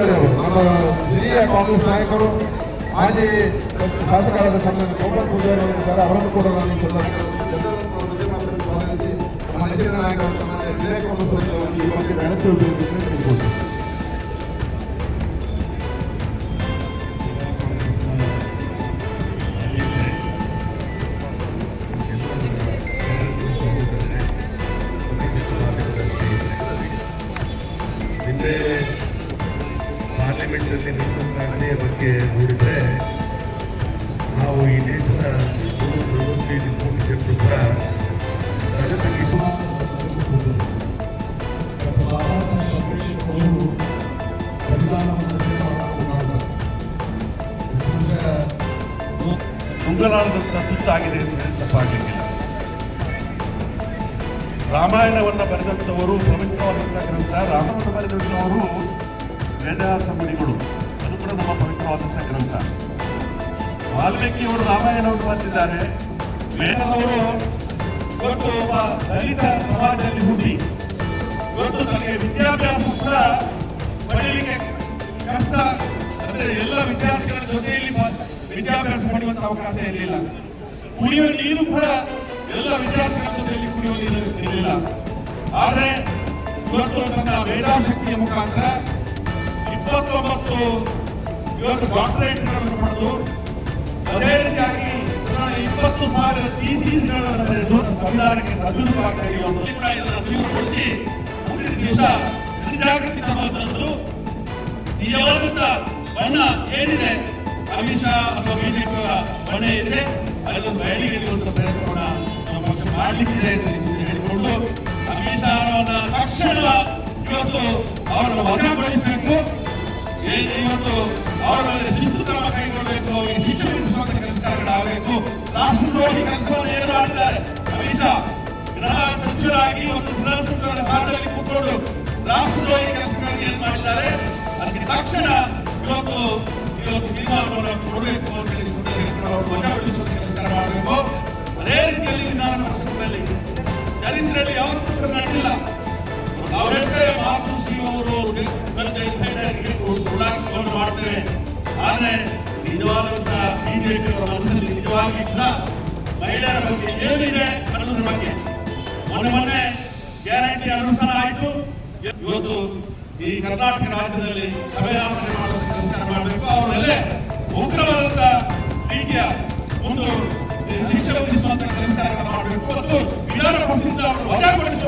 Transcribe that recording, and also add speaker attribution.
Speaker 1: ಅವರು ನಮ್ಮ ಹಿರಿಯ ಕಾಂಗ್ರೆಸ್ ನಾಯಕರು, ಮಾಜಿ ಶಾಸಕರಾದ ಸನ್ಮಾನ್ಯ ಗೌರವ ಪೂಜಾರಿ ಅವರನ್ನು ಕೂಡ ನಾನು ಸ್ವಾಗತಿಸಿ ನಮ್ಮ
Speaker 2: ನಿನ್ನೆ ಪಾರ್ಲಿಮೆಂಟಲ್ಲಿ ನಿಂತಾಗಲೇ ಬಗ್ಗೆ ನೋಡಿದರೆ ನಾವು ಈ ದೇಶದ ನಲವತ್ತೈದು ಕೋಟಿ ಜನರು ಕೂಡ ಜಗತ್ತಿಗೆ
Speaker 3: ತುಂಗಲಾಳದಂತ ತುತ್ತಾಗಿದೆ ಅಂದರೆ ತಪ್ಪಾಗಲಿಕ್ಕಿಲ್ಲ. ರಾಮಾಯಣವನ್ನು ಬರೆದಂಥವರು ಪವಿತ್ರವಾದಂಥ ಗ್ರಂಥ ರಾಮವನ್ನು ಬರೆದಂಥವರು ವೇದವ್ಯಾಸ ಅದು ಕೂಡ ನಮ್ಮ ಪವಿತ್ರವಾದಂಥ ಗ್ರಂಥ. ವಾಲ್ಮೀಕಿಯವರು ರಾಮಾಯಣವನ್ನು ಬರೆದಿದ್ದಾರೆ ವೇದವರು ಇವತ್ತು ಒಬ್ಬ ದಲಿತ ಸಮಾಜದಲ್ಲಿ ಹುಟ್ಟಿ. ಇವತ್ತು ತನಗೆ ವಿದ್ಯಾಭ್ಯಾಸ ಕೂಡ ಪಡೆಯಲಿಕ್ಕೆ ಕಷ್ಟ. ಅಂದ್ರೆ ಎಲ್ಲ ವಿದ್ಯಾರ್ಥಿಗಳ ಜೊತೆಯಲ್ಲಿ ವಿದ್ಯಾಭ್ಯಾಸ ಪಡೆಯುವಂತ ಅವಕಾಶ ಇರಲಿಲ್ಲ. ಕುಡಿಯುವ ನೀರು ಕೂಡ ಎಲ್ಲ ವಿದ್ಯಾರ್ಥಿಗಳ ಜೊತೆಯಲ್ಲಿ ಕುಡಿಯುವ ನೀರು ಇರಲಿಲ್ಲ. ಆದ್ರೆ ಇವತ್ತು ತನ್ನ ವೇದಾಶಕ್ತಿಯ ಮುಖಾಂತರ ಇಪ್ಪತ್ತೊಂಬತ್ತು ಇವತ್ತು ಡಾಕ್ಟರೇಟ್ ಪಡೆದು ಅದೇ ರೀತಿಯಾಗಿ ಇಪ್ಪತ್ತು ಸಾವಿರ ಸಂವಿಧಾನಕ್ಕೆ ಅಭಿವೃದ್ಧಿ ಮುಂದಿನ ದಿವಸ ಜನಜಾಗೃತಿ ತರುವಂತದ್ದು ನಿಜವಾದಂತ ಬಣ್ಣ ಏನಿದೆ, ಅಮಿತ್ ಶಾ ಅಥವಾ ಬಿಜೆಪಿ ಬಣ್ಣ ಇದೆ ಅದನ್ನು ಬಯಲಿಗೆ ಇಡುವಂತ ಪ್ರಯತ್ನವನ್ನ ನಮ್ಮ ಪಕ್ಷ ಮಾಡಲಿಕ್ಕಿದೆ ಈ ಹೇಳಿಕೊಂಡು ಅಮಿತ್ ಶಾ ಅವರನ್ನ ತಕ್ಷಣ ಇವತ್ತು ಅವರನ್ನು ವಜಾಗೊಳಿಸಬೇಕು ಇವತ್ತು ಅವರ ಮೇಲೆ ಶಿಸ್ತು ಕ್ರಮ ಕೈಗೊಳ್ಳಬೇಕು ಅವರಿಗೆ ಶಿಕ್ಷೆ ವಿಧಿಸುವಂತ ಕೆಲಸಗಳಾಗಬೇಕು ರಾಷ್ಟ್ರದ್ರೋಹಿ ಕೆಲಸವನ್ನು ಏನು ಮಾಡಿದ್ದಾರೆ ಅಮಿತ್ ಶಾ ಗೃಹ ಸಚಿವರಾಗಿ ಮತ್ತು ಗೃಹ ಸಚಿವರ ಸ್ಥಾನದಲ್ಲಿ ಕೂತ್ಕೊಂಡು ರಾಷ್ಟ್ರದ್ರೋಹಿ ಕೆಲಸಗಳನ್ನು ಏನು ಮಾಡಿದ್ದಾರೆ? ಅದಕ್ಕೆ ತಕ್ಷಣ ಇವತ್ತು ಇವತ್ತು ತೀರ್ಮಾನವನ್ನು ಕೊಡಬೇಕು ಅಂತ ಹೇಳಿ ವಜಾಗೊಳಿಸುವಂತ ಕೆಲಸ ಮಾಡಬೇಕು ಮಹಿಳೆಯರ ಬಗ್ಗೆ ಏನಿದೆ ಗ್ಯಾರಂಟಿ ಆಯಿತು. ಇವತ್ತು ಈ ಕರ್ನಾಟಕ ರಾಜ್ಯದಲ್ಲಿ ಮಾಡಬೇಕು. ಅವರಲ್ಲೇ ಉಗ್ರವಾದಂತ ಒಂದು ಶಿಕ್ಷೆ ವಿಧಿಸುವಂತ ಕೆಲಸ ಮಾಡಬೇಕು. ಮತ್ತು ವಿಧಾನ ಪರಿಷತ್ ಅವರು ವಜಾಗೊಳಿಸುವಂತ